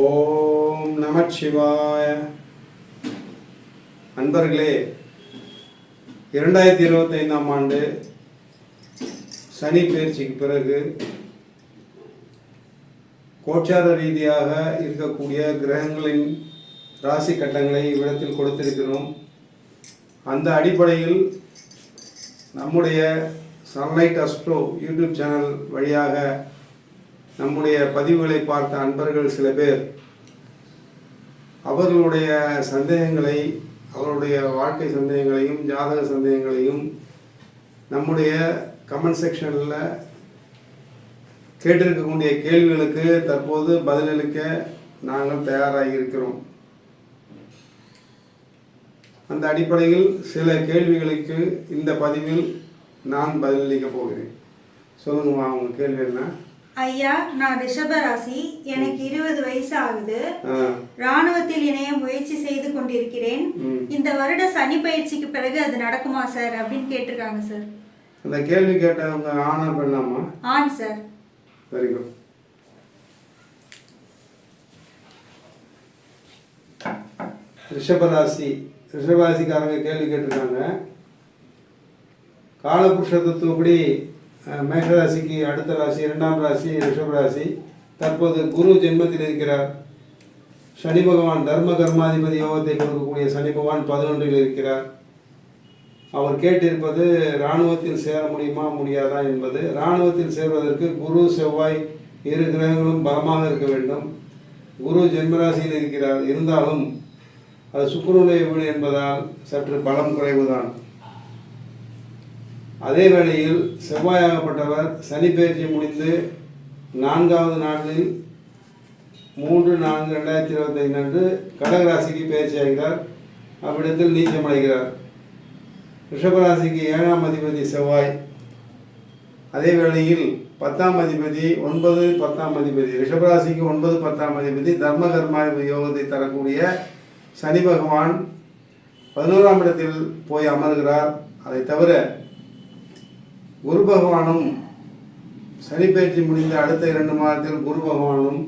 ஓம் நமச்சிவாய அன்பர்களே இரண்டாயிரத்தி இருபத்தைந்தாம் ஆண்டு சனி பயிற்சிக்கு பிறகு கோச்சார ரீதியாக இருக்கக்கூடிய கிரகங்களின் ராசி கட்டங்களை இவ்விடத்தில் கொடுத்திருக்கிறோம். அந்த அடிப்படையில் நம்முடைய சன்லைட் அஸ்ட்ரோ யூடியூப் சேனல் வழியாக நம்முடைய பதிவுகளை பார்த்த அன்பர்கள் சில பேர் அவர்களுடைய சந்தேகங்களை அவருடைய வாழ்க்கை சந்தேகங்களையும் ஜாதக சந்தேகங்களையும் நம்முடைய கமெண்ட் செக்ஷனில் கேட்டிருக்கக்கூடிய கேள்விகளுக்கு தற்போது பதிலளிக்க நாங்கள் தயாராகி இருக்கிறோம் அந்த அடிப்படையில் சில கேள்விகளுக்கு இந்த பதிவில் நான் பதிலளிக்க போகிறேன். சொல்லுங்கம்மா அவங்க கேள்வி என்ன? ஐயா நான் ரிஷப ராசி எனக்கு இருபது வயசு ஆகுது. ராணுவத்தில் இணைய முயற்சி செய்து கொண்டிருக்கிறேன். இந்த வருட சனி பயிற்சிக்கு பிறகு அது நடக்குமா சார்? அப்படின்னு கேட்டிருக்காங்க சார். அந்த கேள்வி கேட்டவங்க ஆனா பெண்ணாமா ஆன் சார். வெரி குட் ரிஷபராசி. ரிஷபராசிக்காரங்க கேள்வி கேட்டிருக்காங்க. காலபுருஷ தத்துவப்படி மேகராசிக்கு அடுத்த ராசி இரண்டாம் ராசி ரிஷபராசி தற்போது குரு ஜென்மத்தில் இருக்கிறார். சனி பகவான் தர்ம கர்மாதிபதி யோகத்தை கொடுக்கக்கூடிய சனி பகவான் பதினொன்றில் இருக்கிறார். அவர் கேட்டிருப்பது இராணுவத்தில் சேர முடியுமா முடியாதா என்பது. இராணுவத்தில் சேர்வதற்கு குரு செவ்வாய் இரு கிரகங்களும் பலமாக இருக்க வேண்டும். குரு ஜென்மராசியில் இருக்கிறார். இருந்தாலும் அது சுக்கிரனுடைய வீடு என்பதால் சற்று பலம் குறைவுதான். அதே வேளையில் செவ்வாயாகப்பட்டவர் சனி பயிற்சி முடிந்து நான்காவது நாளில் மூன்று நான்கு ரெண்டாயிரத்தி இருபத்தைந்து அன்று கடகராசிக்கு பயிற்சி ஆகிறார். அவ்விடத்தில் நீச்சமடைகிறார் ரிஷபராசிக்கு ஏழாம் அதிபதி செவ்வாய். அதே வேளையில் பத்தாம் அதிபதி ஒன்பது பத்தாம் அதிபதி ரிஷபராசிக்கு ஒன்பது பத்தாம் அதிபதி தர்ம கர்மா யோகத்தை தரக்கூடிய சனி பகவான் பதினோராம் இடத்தில் போய் அமர்கிறார். அதை தவிர குரு பகவானும் சனி பயிற்சி முடிந்த அடுத்த இரண்டு மாதத்தில் குரு பகவானும்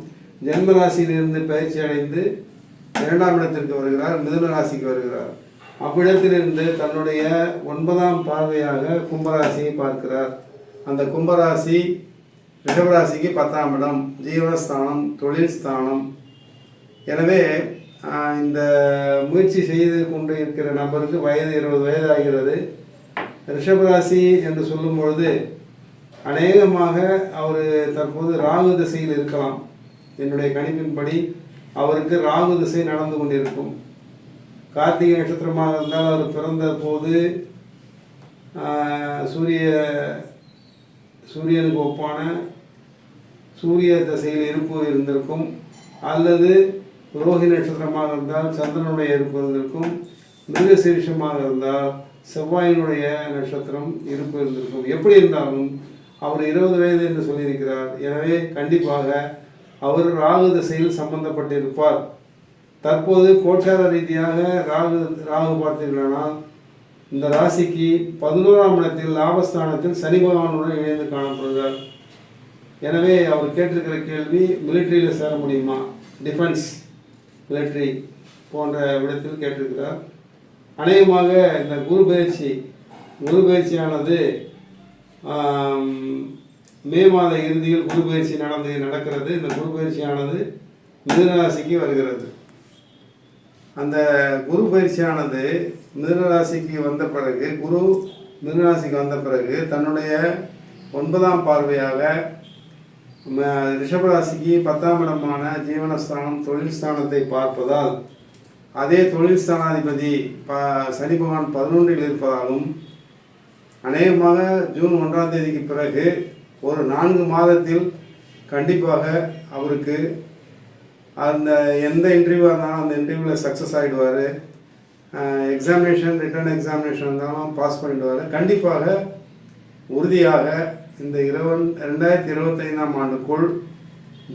ஜென்ம ராசியிலிருந்து பயிற்சி அடைந்து இரண்டாம் இடத்திற்கு வருகிறார் மிதுன ராசிக்கு வருகிறார். அவ்விடத்திலிருந்து தன்னுடைய ஒன்பதாம் பார்வையாக கும்பராசியை பார்க்கிறார். அந்த கும்பராசி ரிஷபராசிக்கு பத்தாம் இடம் ஜீவனஸ்தானம் தொழில் ஸ்தானம் எனவே இந்த முயற்சி செய்து கொண்டு இருக்கிற நபருக்கு வயது இருபது வயது ஆகிறது ரிஷபராசி என்று சொல்லும் பொழுது அநேகமாக அவர் தற்போது ராகு திசையில் இருக்கலாம். என்னுடைய கணிப்பின்படி அவருக்கு ராகு திசை நடந்து கொண்டிருக்கும். கார்த்திகை நட்சத்திரமாக இருந்தால் அவர் பிறந்த போது சூரிய சூரியனுக்கு ஒப்பான சூரிய திசையில் இருப்பு இருந்திருக்கும். அல்லது ரோஹி நட்சத்திரமாக இருந்தால் சந்திரனுடைய இருப்பு இருந்திருக்கும். மிருகசீரிஷமாக இருந்தால் செவ்வாயினுடைய நட்சத்திரம் இருப்பு இருந்திருக்கும் எப்படி இருந்தாலும் அவர் இருபது வயது என்று சொல்லியிருக்கிறார். எனவே கண்டிப்பாக அவர் ராகு திசையில் சம்பந்தப்பட்டிருப்பார். தற்போது கோச்சார ரீதியாக ராகு ராகு பார்த்தீர்களானால் இந்த ராசிக்கு பதினோராம் இடத்தில் லாபஸ்தானத்தில் சனி பகவானுடன் இணைந்து காணப்படுகிறார். எனவே அவர் கேட்டிருக்கிற கேள்வி மிலிட்ரியில் சேர முடியுமா? டிஃபென்ஸ் மிலிட்ரி போன்ற விடத்தில் கேட்டிருக்கிறார். அநேகமாக இந்த குரு பயிற்சி குரு பயிற்சியானது மே மாத இறுதியில் குரு பயிற்சி நடந்து நடக்கிறது. இந்த குரு பயிற்சியானது மிதனராசிக்கு வருகிறது. அந்த குரு பயிற்சியானது மிதனராசிக்கு வந்த பிறகு குரு மிதனராசிக்கு வந்த பிறகு தன்னுடைய ஒன்பதாம் பார்வையாக ம- ரிஷபராசிக்கு பத்தாம் இடமான ஜீவனஸ்தானம் தொழில் ஸ்தானத்தை பார்ப்பதால் அதே தொழில் ஸ்தானாதிபதி ப சனி பகவான் பதினொன்றில் இருப்பதாலும் அநேகமாக ஜூன் ஒன்றாம் தேதிக்கு பிறகு ஒரு நான்கு மாதத்தில் கண்டிப்பாக அவருக்கு அந்த எந்த இன்டர்வியூவாக இருந்தாலும் அந்த இன்டர்வியூவில் சக்ஸஸ் ஆகிடுவார் எக்ஸாமினேஷன் ரிட்டர்ன் எக்ஸாமினேஷன் இருந்தாலும் பாஸ் பண்ணிடுவார். கண்டிப்பாக உறுதியாக இந்த இருவன் ரெண்டாயிரத்தி இருபத்தைந்தாம் ஆண்டுக்குள்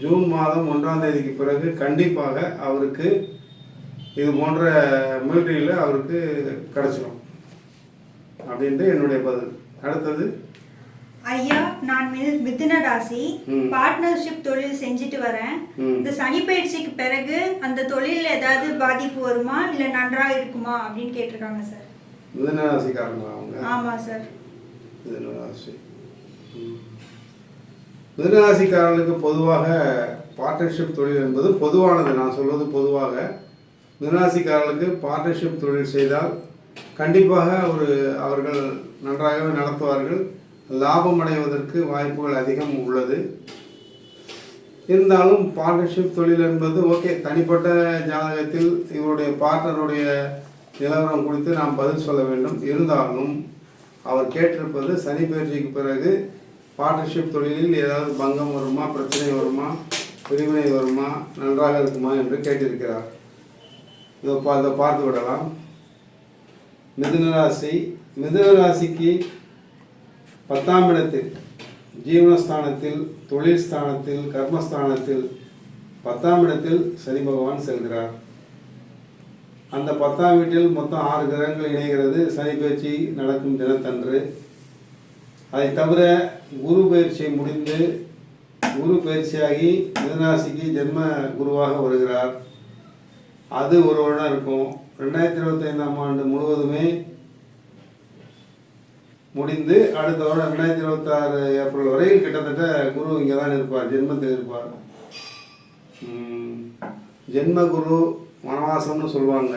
ஜூன் மாதம் ஒன்றாம் தேதிக்கு பிறகு கண்டிப்பாக அவருக்கு இது போன்ற மிலிட்ரியில் அவருக்கு கிடச்சிடும் அப்படின்ட்டு என்னுடைய பதில். அடுத்தது? ஐயா நான் மிதுன ராசி. பார்ட்னர்ஷிப் தொழில் செஞ்சுட்டு வரேன். இந்த சனி பயிற்சிக்கு பிறகு அந்த தொழிலில் ஏதாவது பாதிப்பு வருமா? இல்லை நன்றா இருக்குமா? அப்படின்னு கேட்டிருக்காங்க சார். மிதனராசிக்காரங்களா அவங்க? ஆமாம் சார். மிதனராசி ம். மிதனராசிக்காரர்களுக்கு பொதுவாக பார்ட்னர்ஷிப் தொழில் என்பது பொதுவானது. நான் சொல்வது பொதுவாக மிதனராசிக்காரர்களுக்கு பார்ட்னர்ஷிப் தொழில் செய்தால் கண்டிப்பாக ஒரு அவர்கள் நன்றாகவே நடத்துவார்கள். லாபம் அடைவதற்கு வாய்ப்புகள் அதிகம் உள்ளது. இருந்தாலும் பார்ட்னர்ஷிப் தொழில் என்பது ஓகே தனிப்பட்ட ஜாதகத்தில் இவருடைய பார்ட்னருடைய நிலவரம் குறித்து நாம் பதில் சொல்ல வேண்டும். இருந்தாலும் அவர் கேட்டிருப்பது சனி பயிற்சிக்கு பிறகு பார்ட்னர்ஷிப் தொழிலில் ஏதாவது பங்கம் வருமா பிரச்சனை வருமா பிரிவினை வருமா நன்றாக இருக்குமா என்று கேட்டிருக்கிறார். இதோ பா இதை பார்த்து விடலாம். மிதுனராசி மிதுனராசிக்கு பத்தாம் இடத்தில் ஜீவனஸ்தானத்தில் தொழில் ஸ்தானத்தில் கர்மஸ்தானத்தில் பத்தாம் இடத்தில் சனி பகவான் செல்கிறார். அந்த பத்தாம் வீட்டில் மொத்தம் ஆறு கிரகங்கள் இணைகிறது. சனி பயிற்சி நடக்கும் தினத்தன்று. அதை தவிர குரு பயிற்சி முடிந்து குரு பயிற்சியாகி மிதராசிக்கு ஜென்ம குருவாக வருகிறார். அது ஒரு வருடம் இருக்கும். ரெண்டாயிரத்தி இருபத்தைந்தாம் ஆண்டு முழுவதுமே முடிந்து அடுத்த வருடம் ரெண்டாயிரத்தி இருபத்தாறு ஏப்ரல் வரையில் கிட்டத்தட்ட குரு இங்கே தான் இருப்பார். ஜென்மத்தில் இருப்பார். ஜென்ம குரு வனவாசம்னு சொல்லுவாங்க.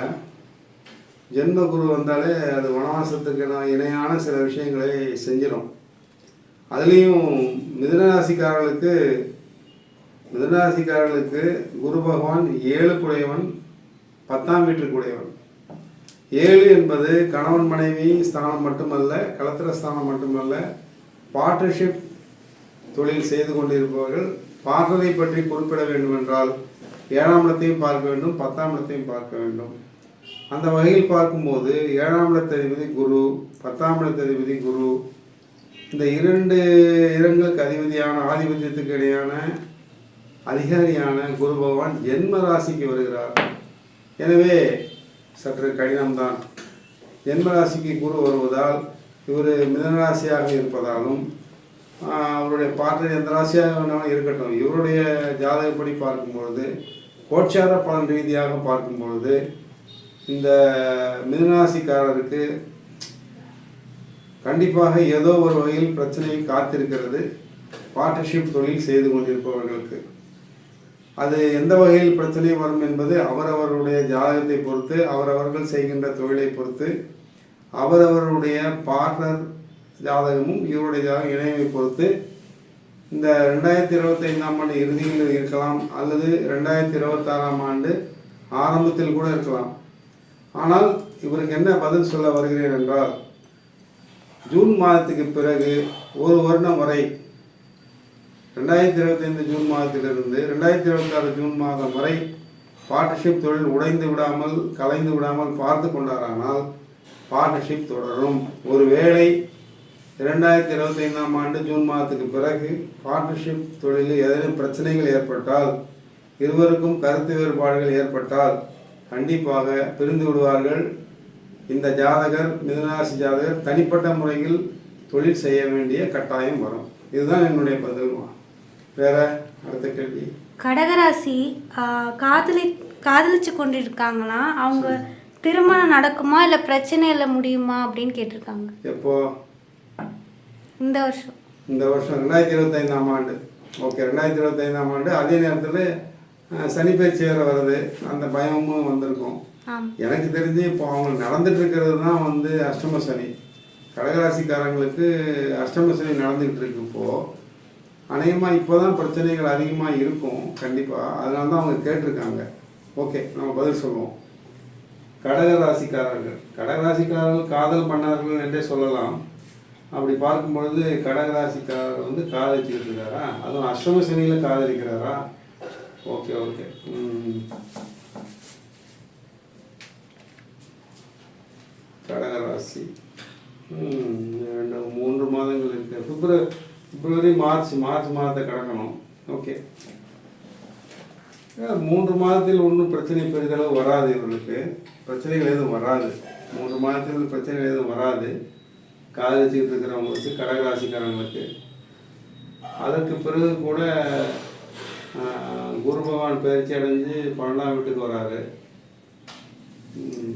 ஜென்ம குரு வந்தாலே அது வனவாசத்துக்கு இணையான சில விஷயங்களை செஞ்சிடும் அதுலேயும் மிதனராசிக்காரர்களுக்கு மிதனராசிக்காரர்களுக்கு குரு பகவான் ஏழு குடையவன் பத்தாம் வீட்டுக்குடையவன் ஏழு என்பது கணவன் மனைவி ஸ்தானம் மட்டுமல்ல கலத்திர ஸ்தானம் மட்டுமல்ல பார்ட்னர்ஷிப் தொழில் செய்து கொண்டிருப்பவர்கள் பார்ட்னரை பற்றி குறிப்பிட வேண்டும் என்றால் ஏழாம் இடத்தையும் பார்க்க வேண்டும் பத்தாம் இடத்தையும் பார்க்க வேண்டும். அந்த வகையில் பார்க்கும்போது ஏழாம் இடத்ததிபதி குரு பத்தாம் இடத்ததிபதி குரு இந்த இரண்டு இடங்களுக்கு அதிபதியான ஆதிபத்தியத்துக்கு இடையான அதிகாரியான குரு பகவான் ஜென்ம ராசிக்கு வருகிறார். எனவே சற்று கடினம்தான். ஜென்மராசிக்கு குரு வருவதால் இவர் மிதனராசியாக இருப்பதாலும் அவருடைய பார்ட்னர் எந்த ராசியாக வேணாலும் இருக்கட்டும். இவருடைய ஜாதகப்படி பார்க்கும்பொழுது கோட்சார பலன் ரீதியாக பார்க்கும்பொழுது இந்த மிதனராசிக்காரருக்கு கண்டிப்பாக ஏதோ ஒரு வகையில் பிரச்சனை காத்திருக்கிறது. பார்ட்னர்ஷிப் தொழில் செய்து கொண்டிருப்பவர்களுக்கு. அது எந்த வகையில் பிரச்சனை வரும் என்பது அவரவருடைய ஜாதகத்தை பொறுத்து அவரவர்கள் செய்கின்ற தொழிலை பொறுத்து அவரவருடைய பார்ட்னர் ஜாதகமும் இவருடைய ஜாதகம் இணைவை பொறுத்து. இந்த ரெண்டாயிரத்தி இருபத்தைந்தாம் ஆண்டு இறுதியில் இருக்கலாம் அல்லது ரெண்டாயிரத்தி இருபத்தாறாம் ஆண்டு ஆரம்பத்தில் கூட இருக்கலாம். ஆனால் இவருக்கு என்ன பதில் சொல்ல வருகிறேன் என்றால் ஜூன் மாதத்துக்கு பிறகு ஒரு வருடம் வரை ரெண்டாயிரத்தி இருபத்தைந்து ஜூன் மாதத்திலிருந்து ரெண்டாயிரத்தி இருபத்தாறு ஜூன் மாதம் வரை பார்ட்னர்ஷிப் தொழில் உடைந்து விடாமல் கலைந்து விடாமல் பார்த்து கொண்டாரானால் பார்ட்னர்ஷிப் தொடரும். ஒருவேளை இரண்டாயிரத்தி இருபத்தைந்தாம் ஆண்டு ஜூன் மாதத்துக்கு பிறகு பார்ட்னர்ஷிப் தொழிலில் ஏதேனும் பிரச்சனைகள் ஏற்பட்டால் இருவருக்கும் கருத்து வேறுபாடுகள் ஏற்பட்டால் கண்டிப்பாக பிரிந்து விடுவார்கள். இந்த ஜாதகர் மிதுனராசி ஜாதகர் தனிப்பட்ட முறையில் தொழில் செய்ய வேண்டிய கட்டாயம் வரும். இதுதான் என்னுடைய பதில். வேற அடுத்த கேள்வி? கடகராசி காதலி காதலிச்சு கொண்டிருக்காங்களாம் அவங்க திருமணம் நடக்குமா? இல்லை பிரச்சனையில் முடியுமா? அப்படின்னு கேட்டிருக்காங்க. எப்போ? இந்த வருஷம். இந்த வருஷம் ரெண்டாயிரத்தி இருபத்தைந்தாம் ஆண்டு. ஓகே ரெண்டாயிரத்தி இருபத்தைந்தாம் ஆண்டு. அதே நேரத்தில் சனி பயிற்சி வேறு வருது. அந்த பயமும் வந்திருக்கும். எனக்கு தெரிஞ்சு இப்போ அவங்க நடந்துட்டு இருக்கிறது தான் வந்து அஷ்டம சனி. கடகராசிக்காரங்களுக்கு அஷ்டம சனி நடந்துகிட்டு இருக்கு இப்போ. அநேகமாக இப்போ தான் பிரச்சனைகள் அதிகமாக இருக்கும். கண்டிப்பாக அதனால தான் அவங்க கேட்டிருக்காங்க. ஓகே நம்ம பதில் சொல்லுவோம். கடகராசிக்காரர்கள் கடகராசிக்காரர்கள் காதல் பண்ணார்கள் என்றே சொல்லலாம். அப்படி பார்க்கும்பொழுது கடகராசிக்காரர் வந்து காதலிச்சுக்கிட்டு இருக்காரா? அதுவும் அஷ்டம சனியில் காதலிக்கிறாரா? Okay okay. கடகராசி ரெண்டு மூன்று மாதங்கள் இருக்கு. பிப்ரவரி பிப்ரவரி மார்ச் மார்ச் மாதத்தை கடக்கணும். ஓகே மூன்று மாதத்தில் ஒன்றும் பிரச்சனை பெரிதளவு வராது இவர்களுக்கு. பிரச்சனைகள் எதுவும் வராது. மூன்று மாதத்தில் பிரச்சனைகள் எதுவும் வராது. காதலிச்சுக்கிட்டு இருக்கிறவங்களுக்கு கடகராசிக்காரங்களுக்கு. அதற்கு பிறகு கூட குரு பகவான் பயிற்சி அடைஞ்சு பன்னெண்டாம் வீட்டுக்கு வராரு.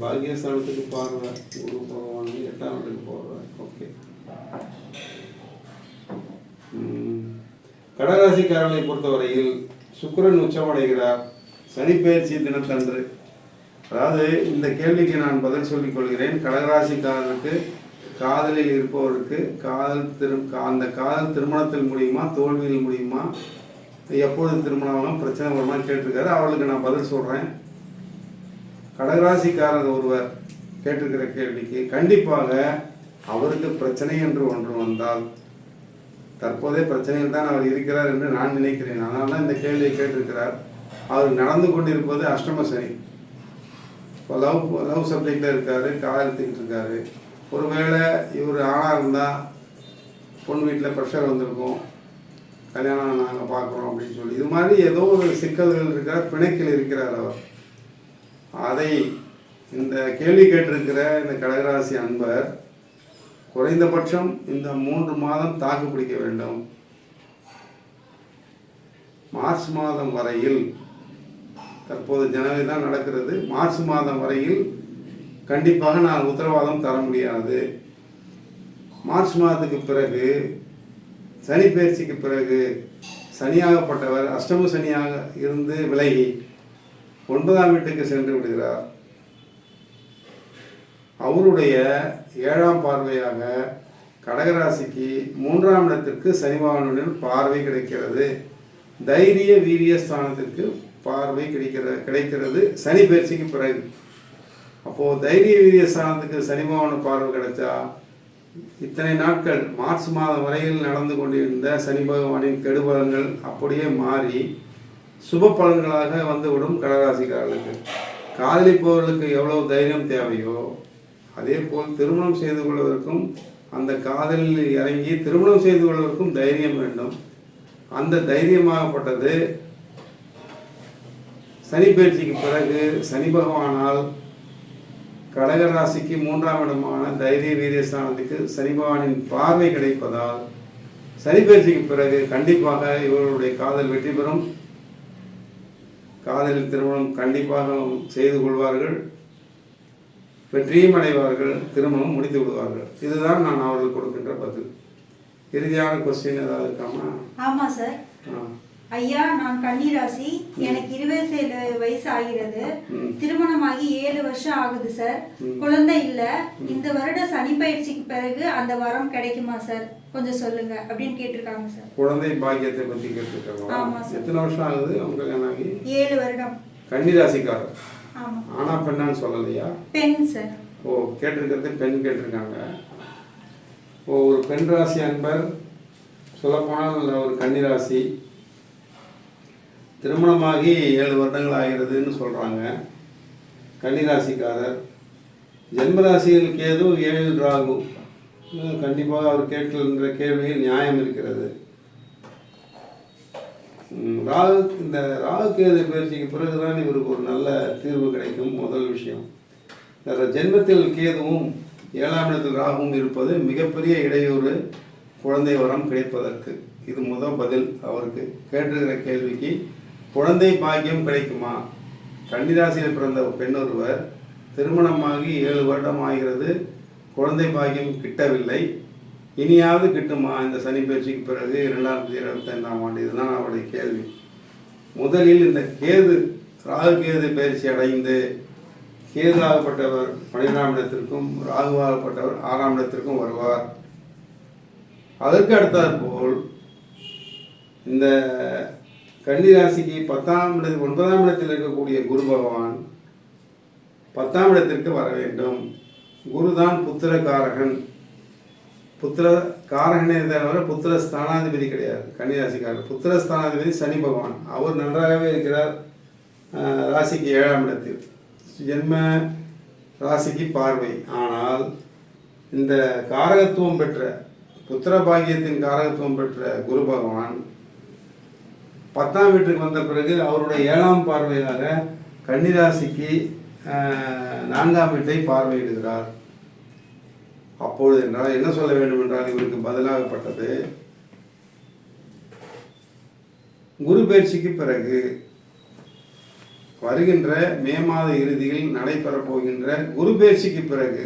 பாக்யஸ்தானத்துக்கு பாக்கியஸ்தானத்துக்கு பார்வை குரு பகவான் எட்டாம் வீட்டுக்கு போகிறார் ஓகே கடகராசிக்காரர்களை பொறுத்தவரையில் சுக்கரன் உச்சமடைகிறார். சனிப்பெயர்ச்சி தினத்தன்று. அதாவது இந்த கேள்விக்கு நான் பதில் சொல்லிக் கொள்கிறேன். கடகராசிக்காரருக்கு காதலில் இருப்பவருக்கு காதல் திரு அந்த காதல் திருமணத்தில் முடியுமா தோல்வியில் முடியுமா? எப்பொழுது திருமணம் பிரச்சனை வருமா? கேட்டிருக்காரு. அவளுக்கு நான் பதில் சொல்கிறேன் கடகராசிக்காரர் ஒருவர் கேட்டிருக்கிற கேள்விக்கு கண்டிப்பாக அவருக்கு பிரச்சனை என்று ஒன்று வந்தால் தற்போதைய பிரச்சனையில் தான் அவர் இருக்கிறார் என்று நான் நினைக்கிறேன். அதனால தான் இந்த கேள்வியை கேட்டிருக்கிறார். அவர் நடந்து கொண்டிருப்பது அஷ்டம சனி. இப்போ லவ் லவ் சப்ஜெக்டில் இருக்காரு காதலித்துக்கிட்டு இருக்காரு. ஒருவேளை இவர் ஆணாக இருந்தால் பொண்ணு வீட்டில் ப்ரெஷர் வந்திருக்கும். கல்யாணம் நாங்கள் பார்க்குறோம் அப்படின்னு சொல்லி. இது மாதிரி ஏதோ ஒரு சிக்கல்கள் இருக்கிறார் பிணைக்கில் இருக்கிறார் அவர். அதை இந்த கேள்வி கேட்டிருக்கிற இந்த கடகராசி அன்பர் குறைந்தபட்சம் இந்த மூன்று மாதம் தாக்கு பிடிக்க வேண்டும். மார்ச் மாதம் வரையில் தற்போது ஜனவரி தான் நடக்கிறது. மார்ச் மாதம் வரையில் கண்டிப்பாக நான் உத்தரவாதம் தர முடியாது. மார்ச் மாதத்துக்கு பிறகு சனி பயிற்சிக்கு பிறகு சனியாகப்பட்டவர் அஷ்டம சனியாக இருந்து விலகி ஒன்பதாம் வீட்டுக்கு சென்று விடுகிறார். அவருடைய ஏழாம் பார்வையாக கடகராசிக்கு மூன்றாம் இடத்திற்கு சனிபகவானுடன் பார்வை கிடைக்கிறது. தைரிய வீரிய ஸ்தானத்திற்கு பார்வை கிடைக்கிற கிடைக்கிறது. சனி பயிற்சிக்கு பிறகு. அப்போது தைரிய வீரிய ஸ்தானத்துக்கு சனி பார்வை கிடைச்சா இத்தனை நாட்கள் மார்ச் மாதம் வரையில் நடந்து கொண்டிருந்த சனி பகவானின் கெடுபலன்கள் அப்படியே மாறி சுப பலன்களாக வந்துவிடும் கடகராசிக்காரர்களுக்கு. காதலிப்பவர்களுக்கு எவ்வளவு தைரியம் தேவையோ அதே போல் திருமணம் செய்து கொள்வதற்கும் அந்த காதலில் இறங்கி திருமணம் செய்து கொள்வதற்கும் தைரியம் வேண்டும். அந்த தைரியமாகப்பட்டது சனி பயிற்சிக்கு பிறகு சனி பகவானால் கடகராசிக்கு மூன்றாம் இடமான தைரிய வீரியஸ்தானத்துக்கு சனி பகவானின் பார்வை கிடைப்பதால் சனி பயிற்சிக்கு பிறகு கண்டிப்பாக இவர்களுடைய காதல் வெற்றி பெறும். காதலில் திருமணம் கண்டிப்பாக செய்து கொள்வார்கள். வெற்றியும் அடைவார்கள் திருமணம் முடித்து விடுவார்கள். இதுதான் நான் அவர்களுக்கு கொடுக்கின்ற பதில். இறுதியான கொஸ்டின் ஏதாவது இருக்காமா? ஆமா சார். ஐயா நான் கன்னிராசி. எனக்கு இருபத்தேழு வயசு ஆகிறது. திருமணமாகி ஏழு வருஷம் ஆகுது சார். குழந்தை இல்ல. இந்த வருட சனி பயிற்சிக்கு பிறகு அந்த வரம் கிடைக்குமா சார் கொஞ்சம் சொல்லுங்க. அப்படின்னு கேட்டிருக்காங்க சார் குழந்தை பாக்கியத்தை பற்றி கேட்டிருக்காங்க. ஆமா சார். எத்தனை வருஷம் ஆகுது? ஆகி ஏழு வருடம். கன்னிராசிக்காரர். ஆனா பெண்ணான்னு சொல்லலையா? பெண் சார். ஓ கேட்டிருக்கிறது பெண் கேட்டிருக்காங்க. ஓ ஒரு பெண் ராசி அன்பர் சொல்லப்போனால் ஒரு கன்னிராசி திருமணமாகி ஏழு வருடங்கள் ஆகிறதுன்னு சொல்கிறாங்க கன்னிராசிக்காரர் ஜென்மராசியில் கேது ஏழு ராகு. கண்டிப்பாக அவர் கேட்கின்ற கேள்வியில் நியாயம் இருக்கிறது. ராகு இந்த ராகு கேது பயிற்சிக்கு பிறகுதான் இவருக்கு ஒரு நல்ல தீர்வு கிடைக்கும் முதல் விஷயம். இந்த ஜென்மத்தில் கேதுவும் ஏழாம் இடத்தில் ராகுவும் இருப்பது மிகப்பெரிய இடையூறு குழந்தை வரம் கிடைப்பதற்கு. இது முதல் பதில் அவருக்கு. கேட்டிருக்கிற கேள்விக்கு குழந்தை பாக்கியம் கிடைக்குமா? கன்னிராசியில் பிறந்த பெண் ஒருவர் திருமணமாகி ஏழு வருடம் ஆகிறது. குழந்தை பாக்கியம் கிட்டவில்லை. இனியாவது கிட்டுமா? இந்த சனி பயிற்சிக்கு பிறகு இரண்டாயிரத்தி இருபத்தைந்தாம் ஆண்டு. இதுதான் அவருடைய கேள்வி. முதலில் இந்த கேது ராகு கேது பயிற்சி அடைந்து கேதுவாகப்பட்டவர் பன்னிரெண்டாம் இடத்திற்கும் ராகுவாகப்பட்டவர் ஆறாம் இடத்திற்கும் வருவார். அதற்கு அடுத்தாற் போல் இந்த கன்னிராசிக்கு பத்தாம் இடத்தில் ஒன்பதாம் இடத்தில் இருக்கக்கூடிய குரு பகவான் பத்தாம் இடத்திற்கு வர வேண்டும். குருதான் புத்திரகாரகன் புத்திர காரகனே தவிர புத்திர ஸ்தானாதிபதி கிடையாது. கன்னிராசிக்காரர். புத்திர ஸ்தானாதிபதி சனி பகவான். அவர் நன்றாகவே இருக்கிறார். ராசிக்கு ஏழாம் இடத்தில். ஜென்ம ராசிக்கு பார்வை. ஆனால் இந்த காரகத்துவம் பெற்ற புத்திர பாக்கியத்தின் காரகத்துவம் பெற்ற குரு பகவான் பத்தாம் வீட்டுக்கு வந்த பிறகு அவருடைய ஏழாம் பார்வையாக கன்னிராசிக்கு நான்காம் வீட்டை பார்வையிடுகிறார். அப்பொழுது என்றால் என்ன சொல்ல வேண்டும் என்றால் இவருக்கு பதிலாகப்பட்டது குரு பயிற்சிக்கு பிறகு வருகின்ற மே மாத இறுதியில் நடைபெறப் போகின்ற குரு பயிற்சிக்கு பிறகு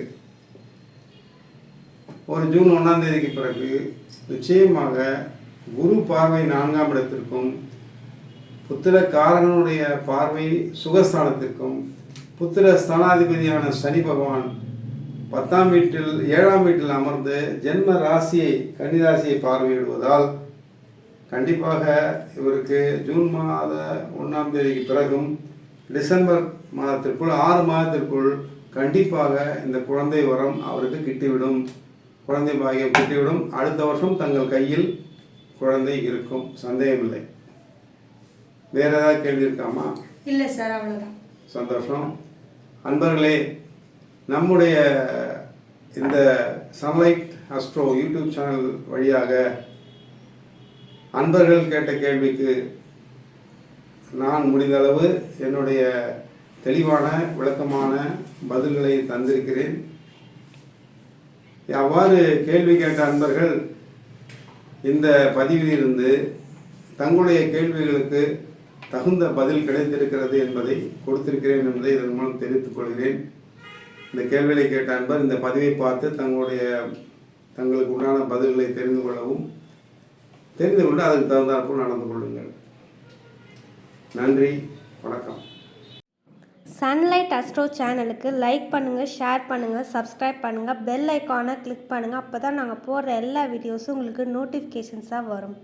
ஒரு ஜூன் ஒன்றாம் தேதிக்கு பிறகு நிச்சயமாக குரு பார்வை நான்காம் இடத்திற்கும் புத்திர காரகனுடைய பார்வை சுகஸ்தானத்திற்கும் புத்திர ஸ்தானாதிபதியான சனி பகவான் பத்தாம் வீட்டில் ஏழாம் வீட்டில் அமர்ந்து ஜென்ம ராசியை கன்னிராசியை பார்வையிடுவதால் கண்டிப்பாக இவருக்கு ஜூன் மாத ஒன்றாம் தேதிக்கு பிறகும் டிசம்பர் மாதத்திற்குள் ஆறு மாதத்திற்குள் கண்டிப்பாக இந்த குழந்தை வரம் அவருக்கு கிட்டிவிடும். குழந்தை பாகியம் கிட்டிவிடும். அடுத்த வருஷம் தங்கள் கையில் குழந்தை இருக்கும். சந்தேகமில்லை. வேற ஏதாவது கேள்வி இருக்காமா? இல்லை சார் அவ்வளோதான் சந்தோஷம். அன்பர்களே நம்முடைய இந்த சன்லைட் அஸ்ட்ரோ யூடியூப் சேனல் வழியாக அன்பர்கள் கேட்ட கேள்விக்கு நான் முடிந்தளவு என்னுடைய தெளிவான விளக்கமான பதில்களை தந்திருக்கிறேன். அவ்வாறு கேள்வி கேட்ட அன்பர்கள் இந்த பதிவிலிருந்து தங்களுடைய கேள்விகளுக்கு தகுந்த பதில் கிடைத்திருக்கிறது என்பதை கொடுத்திருக்கிறேன் என்பதை இதன் மூலம் தெரிவித்துக் கொள்கிறேன். இந்த கேள்விகளை கேட்ட அன்பர் இந்த பதிவை பார்த்து தங்களுடைய தங்களுக்கு உண்டான பதில்களை தெரிந்து கொள்ளவும் தெரிந்து கொண்டு அதுக்கு தகுந்தாற்போல் நடந்து கொள்ளுங்கள். நன்றி வணக்கம். சன்லைட் அஸ்ட்ரோ சேனலுக்கு லைக் பண்ணுங்கள் ஷேர் பண்ணுங்கள் சப்ஸ்கிரைப் பண்ணுங்கள் பெல் ஐக்கானை கிளிக் பண்ணுங்கள் அப்போ தான் நாங்கள் போடுற எல்லா வீடியோஸும் உங்களுக்கு நோட்டிஃபிகேஷன்ஸாக வரும்.